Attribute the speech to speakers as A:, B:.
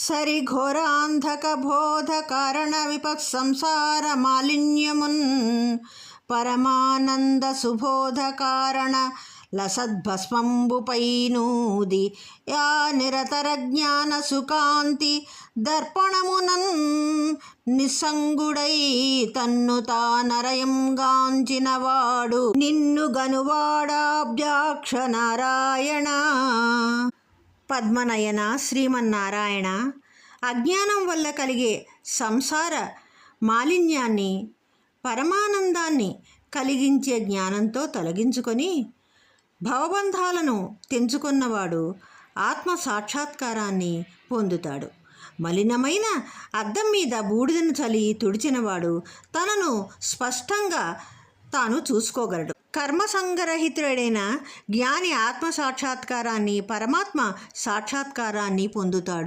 A: సరిఘోరాంధక బోధ కారణ విపత్ సంసార మాలిన్యమున్ పరమానంద సుబోధ కారణ లసద్భస్మంబుపై నూది యా నిరతర జ్ఞాన సుకాంతి దర్పణమునన్ నిస్సంగుడై తన్ను తానరయం గాంచినవాడు నిన్ను గనువాడాభ్యాక్ష నారాయణ పద్మనయన శ్రీమన్నారాయణ. అజ్ఞానం వల్ల కలిగే సంసార మాలిన్యాన్ని పరమానందాన్ని కలిగించే జ్ఞానంతో తొలగించుకొని భవబంధాలను తెంచుకున్నవాడు ఆత్మ సాక్షాత్కారాన్ని పొందుతాడు. మలినమైన అద్దం మీద బూడిదను చలి తుడిచినవాడు తనను స్పష్టంగా తాను చూసుకోగలడు. కర్మ సంగరహితుడైన జ్ఞాని ఆత్మ సాక్షాత్కారాన్ని పరమాత్మ సాక్షాత్కారాన్ని పొందుతాడు.